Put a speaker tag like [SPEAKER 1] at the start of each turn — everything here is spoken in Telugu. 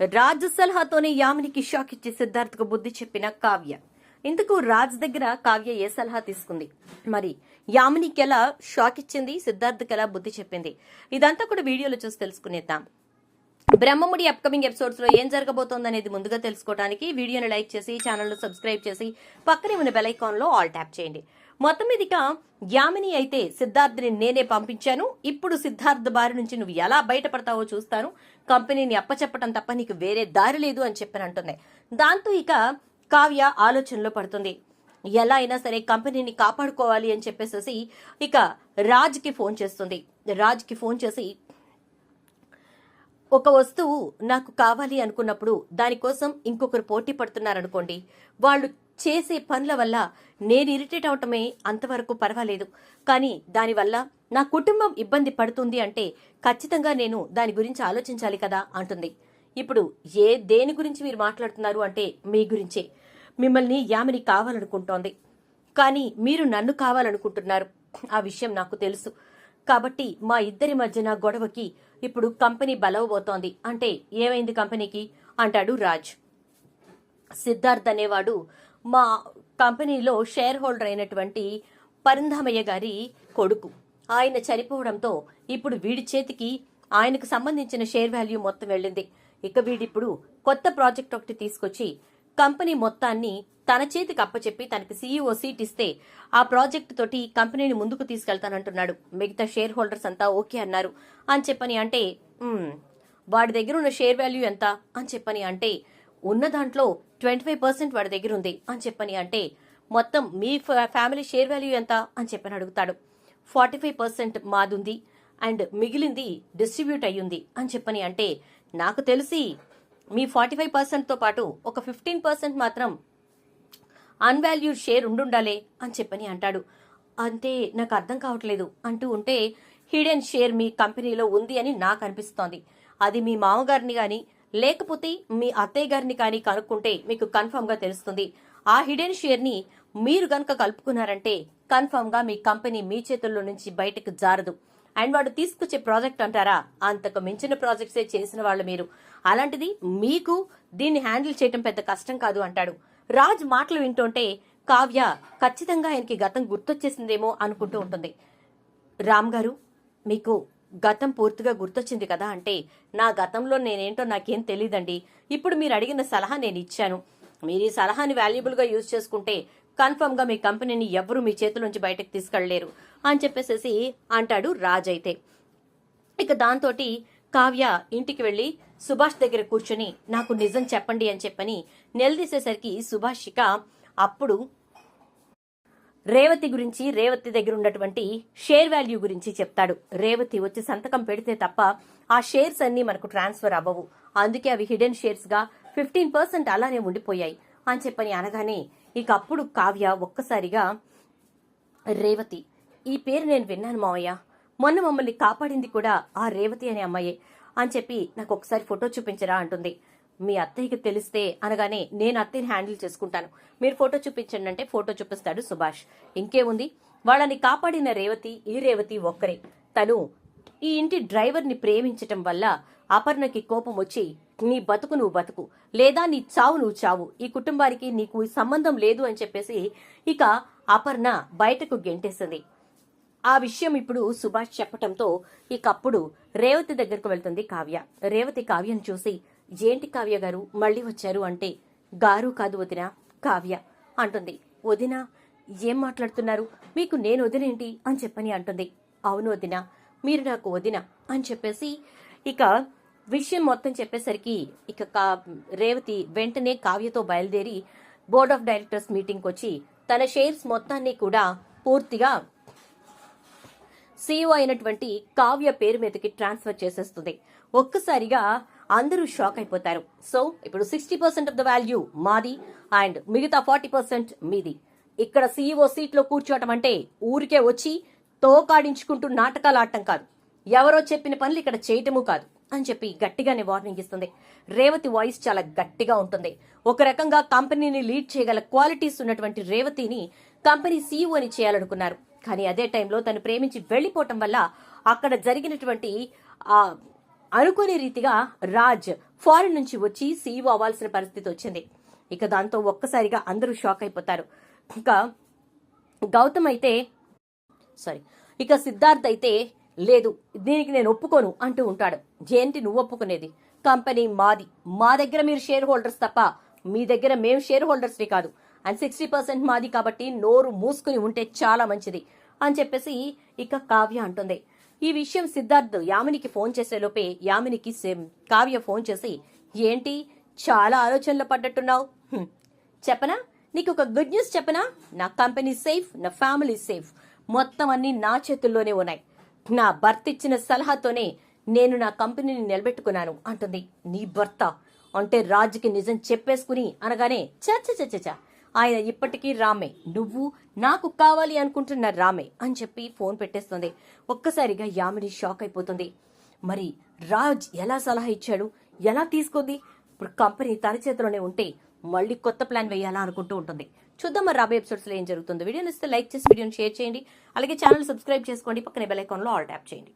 [SPEAKER 1] రాజ్ సలహాతోనే యామినికి షాక్ ఇచ్చి సిద్ధార్థ్కు బుద్ధి చెప్పిన కావ్య. ఇందుకు రాజ్ దగ్గర కావ్య ఏ సలహా తీసుకుంది? మరి యామినికి ఎలా షాక్ ఇచ్చింది? సిద్ధార్థ్కి ఎలా బుద్ధి చెప్పింది? ఇదంతా కూడా వీడియోలో చూసి తెలుసుకునేద్దాం. బ్రహ్మముడి అప్కమింగ్ ఎపిసోడ్స్లో ఏం జరగబోతోంది అనేది ముందుగా తెలుసుకోవడానికి వీడియోని లైక్ చేసి ఛానల్ను సబ్స్క్రైబ్ చేసి పక్కనే ఉన్న బెల్ ఐకాన్లో ఆల్ ట్యాప్ చేయండి. మొత్తం మీదిగా యామిని అయితే సిద్ధార్థ్ని నేనే పంపించాను. ఇప్పుడు సిద్ధార్థ్ బారి నుంచి నువ్వు ఎలా బయటపడతావో చూస్తాను. కంపెనీని అప్పచెప్పటం తప్ప నీకు వేరే దారి లేదు అని చెప్పని అంటుంది. దాంతో ఇక కావ్య ఆలోచనలో పడుతుంది. ఎలా అయినా సరే కంపెనీని కాపాడుకోవాలి అని చెప్పేసి ఇక రాజ్కి ఫోన్ చేస్తుంది. రాజ్కి ఫోన్ చేసి ఒక వస్తువు నాకు కావాలి అనుకున్నప్పుడు దానికోసం ఇంకొకరు పోటీ పడుతున్నారనుకోండి వాళ్ళు చేసే పనుల వల్ల నేను ఇరిటేట్ అవటమే అంతవరకు పర్వాలేదు. కానీ దానివల్ల నా కుటుంబం ఇబ్బంది పడుతుంది అంటే ఖచ్చితంగా నేను దాని గురించి ఆలోచించాలి కదా అంటుంది. ఇప్పుడు ఏ దేని గురించి మీరు మాట్లాడుతున్నారు అంటే మీ గురించే. మిమ్మల్ని యామిని కావాలనుకుంటోంది. కానీ మీరు నన్ను కావాలనుకుంటున్నారు. ఆ విషయం నాకు తెలుసు. కాబట్టి మా ఇద్దరి మధ్యన గొడవకి ఇప్పుడు కంపెనీ బలవబోతోంది. అంటే ఏమైంది కంపెనీకి? అంటాడు రాజ్. సిద్ధార్థ్ అనేవాడు మా కంపెనీలో షేర్ హోల్డర్ అయినటువంటి పరంధామయ్య గారి కొడుకు. ఆయన చనిపోవడంతో ఇప్పుడు వీడి చేతికి ఆయనకు సంబంధించిన షేర్ వాల్యూ మొత్తం వెళ్ళింది. ఇక వీడిప్పుడు కొత్త ప్రాజెక్ట్ ఒకటి తీసుకొచ్చి కంపెనీ మొత్తాన్ని తన చేతికి అప్పచెప్పి తనకి సీఈఓ సీట్ ఇస్తే ఆ ప్రాజెక్ట్ తోటి కంపెనీని ముందుకు తీసుకెళ్తానంటున్నాడు. మిగతా షేర్ హోల్డర్స్ అంతా ఓకే అన్నారు. అని చెప్పని అంటే వాడి దగ్గర ఉన్న షేర్ వాల్యూ ఎంత? అని చెప్పని అంటే ఉన్న దాంట్లో ట్వంటీ ఫైవ్ పర్సెంట్ వాడి దగ్గర ఉంది అని చెప్పని అంటే మొత్తం మీ ఫ్యామిలీ షేర్ వాల్యూ ఎంత అని చెప్పని అడుగుతాడు. ఫార్టీ ఫైవ్ పర్సెంట్ మాదుంది అండ్ మిగిలింది డిస్ట్రిబ్యూట్ అయ్యింది అని చెప్పని అంటే నాకు తెలిసి మీ ఫార్టీ ఫైవ్ పర్సెంట్తో పాటు ఒక ఫిఫ్టీన్ పర్సెంట్ మాత్రం అన్వాల్యూడ్ షేర్ ఉండుండాలే అని చెప్పని అంటాడు. అంతే నాకు అర్థం కావట్లేదు అంటూ ఉంటే హిడెన్ షేర్ మీ కంపెనీలో ఉంది అని నాకు అనిపిస్తోంది. అది మీ మామగారిని కానీ లేకపోతే మీ అత్తయ్య గారిని కానీ కనుక్కుంటే మీకు కన్ఫర్మ్గా తెలుస్తుంది. ఆ హిడెన్ షేర్ని మీరు గనక కలుపుకున్నారంటే కన్ఫర్మ్గా మీ కంపెనీ మీ చేతుల్లో నుంచి బయటకు జారదు. అండ్ వాడు తీసుకొచ్చే ప్రాజెక్ట్ అంటారా? అంతకు మించిన ప్రాజెక్ట్సే చేసిన వాళ్ళు మీరు. అలాంటిది మీకు దీన్ని హ్యాండిల్ చేయటం పెద్ద కష్టం కాదు అంటాడు. రాజ్ మాటలు వింటుంటే కావ్య ఖచ్చితంగా ఆయనకి గతం గుర్తొచ్చేసిందేమో అనుకుంటూ ఉంటుంది. రామ్ గారు మీకు గతం పూర్తిగా గుర్తొచ్చింది కదా అంటే నా గతంలో నేనేంటో నాకేం తెలియదండి ఇప్పుడు మీరు అడిగిన సలహా నేను ఇచ్చాను. మీరు ఈ సలహాని వాల్యుబుల్గా యూజ్ చేసుకుంటే కన్ఫర్మ్గా మీ కంపెనీని ఎవరు మీ చేతిలోంచి బయటకు తీసుకెళ్ళేరు అని చెప్పేసేసి అంటాడు రాజ్ అయితే. ఇక దాంతో కావ్య ఇంటికి వెళ్ళి సుభాష్ దగ్గర కూర్చొని నాకు నిజం చెప్పండి అని చెప్పని నిలదీసేసరికి సుభాష్ ఇక అప్పుడు రేవతి గురించి రేవతి దగ్గర ఉన్నటువంటి షేర్ వాల్యూ గురించి చెప్తాడు. రేవతి వచ్చి సంతకం పెడితే తప్ప ఆ షేర్స్ అన్ని మనకు ట్రాన్స్ఫర్ అవ్వవు. అందుకే అవి హిడెన్ షేర్స్గా ఫిఫ్టీన్ పర్సెంట్ అలానే ఉండిపోయాయి అని చెప్పని అనగానే ఇక అప్పుడు కావ్య ఒక్కసారిగా రేవతి ఈ పేరు నేను విన్నాను మావయ్య. మొన్న మమ్మల్ని కాపాడింది కూడా ఆ రేవతి అనే అమ్మాయే అని చెప్పి నాకు ఒకసారి ఫోటో చూపించరా అంటుంది. మీ అత్తయ్యకి తెలిస్తే అనగానే నేను అత్తయ్యని హ్యాండిల్ చేసుకుంటాను. మీరు ఫోటో చూపించండి అంటే ఫోటో చూపిస్తాడు సుభాష్. ఇంకేముంది? వాళ్ళని కాపాడిన రేవతి ఈ రేవతి ఒక్కరే. తను ఈ ఇంటి డ్రైవర్ని ప్రేమించటం వల్ల అపర్ణకి కోపం వచ్చి నీ బతుకు నువ్వు బతుకు. లేదా నీ చావు నువ్వు చావు. ఈ కుటుంబానికి నీకు సంబంధం లేదు అని చెప్పేసి ఇక అపర్ణ బయటకు గెంటేసింది. ఆ విషయం ఇప్పుడు సుభాష్ చెప్పటంతో ఇకప్పుడు రేవతి దగ్గరకు వెళ్తుంది కావ్య. రేవతి కావ్యను చూసి ఏంటి కావ్య గారు? మళ్ళీ వచ్చారు అంటే గారు కాదు వదిన కావ్య అంటుంది. వదిన ఏం మాట్లాడుతున్నారు? మీకు నేను వదినేంటి అని చెప్పని అంటుంది. అవును వదిన మీరు నాకు వదిన అని చెప్పేసి ఇక విషయం మొత్తం చెప్పేసరికి ఇక కా- రేవతి వెంటనే కావ్యతో బయలుదేరి బోర్డ్ ఆఫ్ డైరెక్టర్స్ మీటింగ్కి వచ్చి తన షేర్స్ మొత్తాన్ని కూడా పూర్తిగా సీఈఓ అయినటువంటి కావ్య పేరు మీదకి ట్రాన్స్ఫర్ చేసేస్తుంది. ఒక్కసారిగా అందరూ షాక్ అయిపోతారు. సో ఇప్పుడు sixty percent of the value మాది అండ్ మిగతా ఫార్టీ పర్సెంట్ మీది. ఇక్కడ సీఈఓ సీట్లో కూర్చోవటం అంటే ఊరికే వచ్చి తోకాడించుకుంటూ నాటకాలు ఆడటం కాదు. ఎవరో చెప్పిన పనులు ఇక్కడ చేయటము కాదు అని చెప్పి గట్టిగానే వార్నింగ్ ఇస్తుంది. రేవతి వాయిస్ చాలా గట్టిగా ఉంటుంది. ఒక రకంగా కంపెనీని లీడ్ చేయగల క్వాలిటీస్ ఉన్నటువంటి రేవతిని కంపెనీ సీఈఓ అని చేయాలనుకున్నారు. కానీ అదే టైంలో తను ప్రేమించి వెళ్ళిపోవటం వల్ల అక్కడ జరిగినటువంటి ఆ అనుకునే రీతిగా రాజ్ ఫారెన్ నుంచి వచ్చి సీఈఓ అవ్వాల్సిన పరిస్థితి వచ్చింది. ఇక దాంతో ఒక్కసారిగా అందరూ షాక్ అయిపోతారు. ఇంకా గౌతమ్ అయితే సారీ ఇక సిద్ధార్థ్ అయితే లేదు దీనికి నేను ఒప్పుకోను అంటూ ఉంటాడు. జయంతి నువ్వు ఒప్పుకునేది. కంపెనీ మాది. మా దగ్గర మీరు షేర్ హోల్డర్స్ తప్ప మీ దగ్గర మేము షేర్ హోల్డర్స్ని కాదు. అండ్ సిక్స్టీ పర్సెంట్ మాది కాబట్టి నోరు మూసుకుని ఉంటే చాలా మంచిది అని చెప్పేసి ఇక కావ్య అంటుంది. ఈ విషయం సిద్ధార్థ్ యామినికి ఫోన్ చేసేలోపే యామినికి సేమ్ కావ్య ఫోన్ చేసి ఏంటి? చాలా ఆలోచనలో పడ్డట్టున్నావు. చెప్పనా? నీకు ఒక గుడ్ న్యూస్ చెప్పనా? నా కంపెనీ సేఫ్ నా ఫ్యామిలీ సేఫ్. మొత్తం అన్ని నా చేతుల్లోనే ఉన్నాయి. నా భర్త ఇచ్చిన సలహాతోనే నేను నా కంపెనీని నిలబెట్టుకున్నాను అంటుంది. నీ భర్త? అంటే రాజుకి నిజం చెప్పేసుకుని అనగానే చచ్చ చచ్చ చ ఆయన ఇప్పటికీ రామే. నువ్వు నాకు కావాలి అనుకుంటున్న రామే అని చెప్పి ఫోన్ పెట్టేస్తుంది. ఒక్కసారిగా యామిని షాక్ అయిపోతుంది. మరి రాజ్ ఎలా సలహా ఇచ్చాడు? ఎలా తీసుకుంది? ఇప్పుడు కంపెనీ తన చేతిలోనే ఉంటే మళ్ళీ కొత్త ప్లాన్ వేయాలా అనుకుంటూ ఉంటుంది. చూద్దాం మరి రాబోయే ఎపిసోడ్స్లో ఏం జరుగుతుందో. వీడియోని ఇస్తే లైక్ చేసి వీడియోని షేర్ చేయండి. అలాగే ఛానల్ సబ్స్క్రైబ్ చేసుకోండి. పక్కనే బెల్ ఐకాన్లో ఆల్ ట్యాప్ చేయండి.